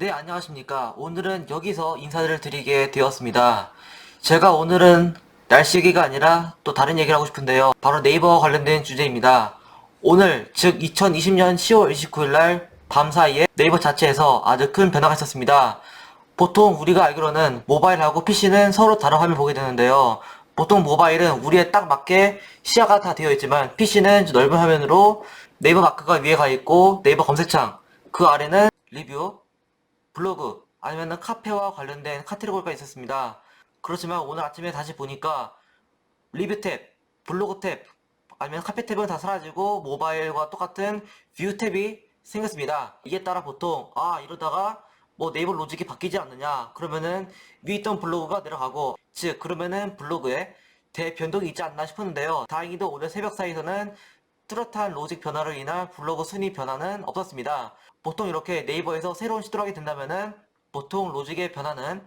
네, 안녕하십니까. 오늘은 여기서 인사를 드리게 되었습니다. 제가 오늘은 날씨 얘기가 아니라 또 다른 얘기를 하고 싶은데요. 바로 네이버와 관련된 주제입니다. 오늘, 즉 2020년 10월 29일 날 밤 사이에 네이버 자체에서 아주 큰 변화가 있었습니다. 보통 우리가 알기로는 모바일하고 PC는 서로 다른 화면 보게 되는데요. 보통 모바일은 우리에 딱 맞게 시야가 다 되어 있지만 PC는 넓은 화면으로 네이버 마크가 위에 가 있고 네이버 검색창 그 아래는 리뷰, 블로그 아니면 카페와 관련된 카테고리가 있었습니다. 그렇지만 오늘 아침에 다시 보니까 리뷰 탭, 블로그 탭 아니면 카페 탭은 다 사라지고 모바일과 똑같은 뷰 탭이 생겼습니다. 이에 따라 보통 아 이러다가 뭐 네이버 로직이 바뀌지 않느냐 그러면은 위에 있던 블로그가 내려가고 즉 그러면은 블로그에 대변동이 있지 않나 싶었는데요. 다행히도 오늘 새벽 사이에서는 뚜렷한 로직 변화로 인한 블로그 순위 변화는 없었습니다. 보통 이렇게 네이버에서 새로운 시도를 하게 된다면은 보통 로직의 변화는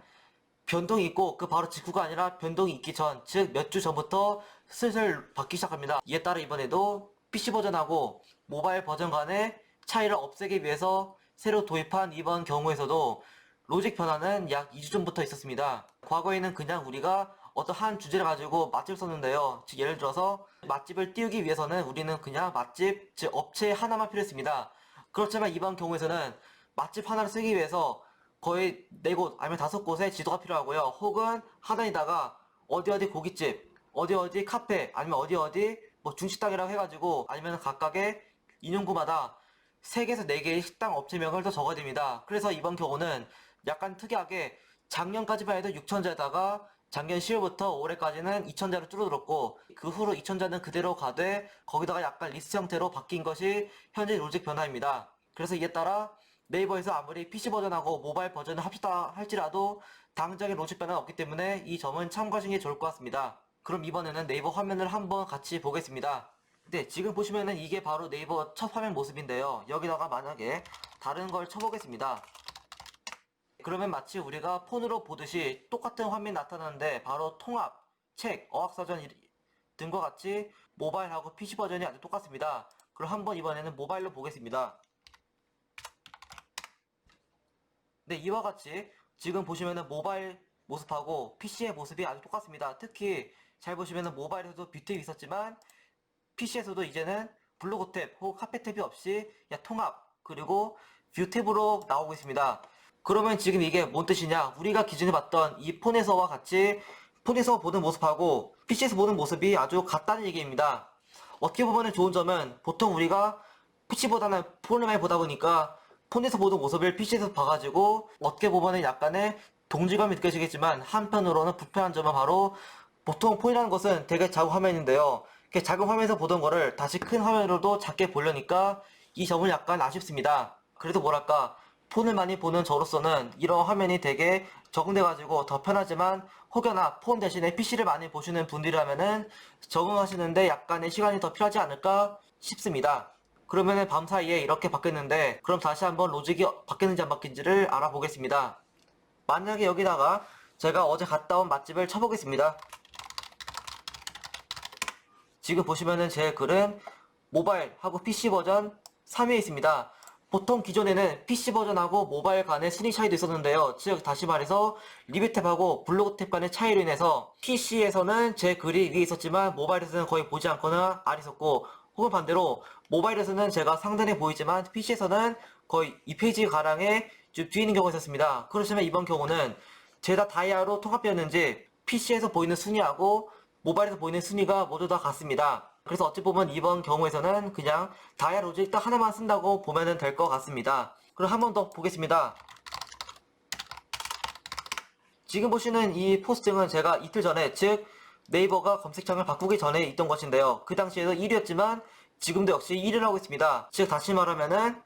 변동이 있고 그 바로 직후가 아니라 변동이 있기 전, 즉 몇 주 전부터 슬슬 바뀌기 시작합니다. 이에 따라 이번에도 PC 버전하고 모바일 버전 간의 차이를 없애기 위해서 새로 도입한 이번 경우에서도 로직 변화는 약 2주 전부터 있었습니다. 과거에는 그냥 우리가 어떤 한 주제를 가지고 맛집을 썼는데요. 즉 예를 들어서 맛집을 띄우기 위해서는 우리는 그냥 맛집, 즉 업체 하나만 필요했습니다. 그렇지만 이번 경우에서는 맛집 하나를 쓰기 위해서 거의 네 곳 아니면 다섯 곳의 지도가 필요하고요. 혹은 하단에다가 어디 어디 고깃집, 어디 어디 카페, 아니면 어디 어디 뭐 중식당이라고 해가지고 아니면 각각의 인용구마다 3개에서 4개의 식당 업체명을 더 적어야 됩니다. 그래서 이번 경우는 약간 특이하게 작년까지만 해도 6천자에다가 작년 10월부터 올해까지는 2천자로 줄어들었고 그 후로 2천자는 그대로 가되 거기다가 약간 리스트 형태로 바뀐 것이 현재 로직 변화입니다. 그래서 이에 따라 네이버에서 아무리 PC 버전하고 모바일 버전을 합치다 할지라도 당장의 로직 변화가 없기 때문에 이 점은 참고하시는 게 좋을 것 같습니다. 그럼 이번에는 네이버 화면을 한번 같이 보겠습니다. 네, 지금 보시면은 이게 바로 네이버 첫 화면 모습인데요. 여기다가 만약에 다른 걸 쳐보겠습니다. 그러면 마치 우리가 폰으로 보듯이 똑같은 화면이 나타나는데 바로 통합, 책, 어학사전 이- 등과 같이 모바일하고 PC 버전이 아주 똑같습니다. 그럼 한번 이번에는 모바일로 보겠습니다. 네, 이와 같이 지금 보시면은 모바일 모습하고 PC의 모습이 아주 똑같습니다. 특히 잘 보시면은 모바일에서도 뷰탭이 있었지만 PC에서도 이제는 블로그 탭혹 카페 탭이 없이 통합 그리고 뷰 탭으로 나오고 있습니다. 그러면 지금 이게 뭔 뜻이냐? 우리가 기존에 봤던 이 폰에서와 같이 폰에서 보는 모습하고 PC에서 보는 모습이 아주 같다는 얘기입니다. 어떻게 보면 좋은 점은 보통 우리가 PC보다는 폰을 많이 보다 보니까 폰에서 보는 모습을 PC에서 봐가지고 어떻게 보면 약간의 동질감이 느껴지겠지만 한편으로는 불편한 점은 바로 보통 폰이라는 것은 되게 작은 화면인데요. 이렇게 작은 화면에서 보던 거를 다시 큰 화면으로도 작게 보려니까 이 점은 약간 아쉽습니다. 그래도 뭐랄까 폰을 많이 보는 저로서는 이런 화면이 되게 적응돼가지고 더 편하지만 혹여나 폰 대신에 PC를 많이 보시는 분들이라면은 적응하시는데 약간의 시간이 더 필요하지 않을까 싶습니다. 그러면은 밤 사이에 이렇게 바뀌었는데 그럼 다시 한번 로직이 바뀌는지 안 바뀐지를 알아보겠습니다. 만약에 여기다가 제가 어제 갔다 온 맛집을 쳐보겠습니다. 지금 보시면은 제 글은 모바일하고 PC 버전 3위에 있습니다. 보통 기존에는 PC 버전하고 모바일 간의 순위 차이도 있었는데요. 즉 다시 말해서 리뷰 탭하고 블로그 탭 간의 차이로 인해서 PC에서는 제 글이 위에 있었지만 모바일에서는 거의 보지 않거나 아래 있었고 혹은 반대로 모바일에서는 제가 상단에 보이지만 PC에서는 거의 2페이지 가량에 좀 뒤에 있는 경우가 있었습니다. 그렇지만 이번 경우는 죄다 다이아로 통합되었는지 PC에서 보이는 순위하고 모바일에서 보이는 순위가 모두 다 같습니다. 그래서 어찌 보면 이번 경우에서는 그냥 다이아 로직 딱 하나만 쓴다고 보면 될 것 같습니다. 그럼 한 번 더 보겠습니다. 지금 보시는 이 포스팅은 제가 이틀 전에 즉 네이버가 검색창을 바꾸기 전에 있던 것인데요. 그 당시에도 1위였지만 지금도 역시 1위를 하고 있습니다. 즉 다시 말하면은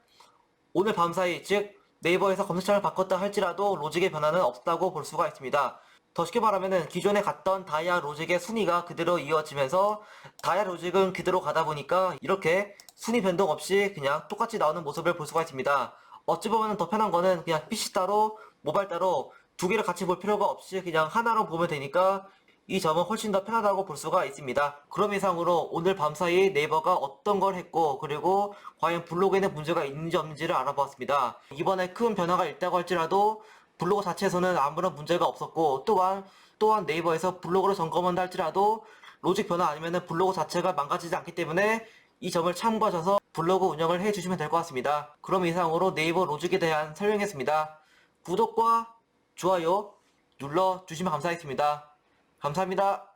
오늘 밤사이 즉 네이버에서 검색창을 바꿨다 할지라도 로직의 변화는 없다고 볼 수가 있습니다. 더 쉽게 말하면은 기존에 갔던 다이아 로직의 순위가 그대로 이어지면서 다이아 로직은 그대로 가다 보니까 이렇게 순위 변동 없이 그냥 똑같이 나오는 모습을 볼 수가 있습니다. 어찌 보면 더 편한 거는 그냥 PC 따로 모바일 따로 두 개를 같이 볼 필요가 없이 그냥 하나로 보면 되니까 이 점은 훨씬 더 편하다고 볼 수가 있습니다. 그럼 이상으로 오늘 밤사이 네이버가 어떤 걸 했고 그리고 과연 블로그에는 문제가 있는지 없는지를 알아보았습니다. 이번에 큰 변화가 있다고 할지라도 블로그 자체에서는 아무런 문제가 없었고 또한 또한 네이버에서 블로그를 점검한다 할지라도 로직 변화 아니면 블로그 자체가 망가지지 않기 때문에 이 점을 참고하셔서 블로그 운영을 해주시면 될 것 같습니다. 그럼 이상으로 네이버 로직에 대한 설명했습니다. 구독과 좋아요 눌러주시면 감사하겠습니다. 감사합니다.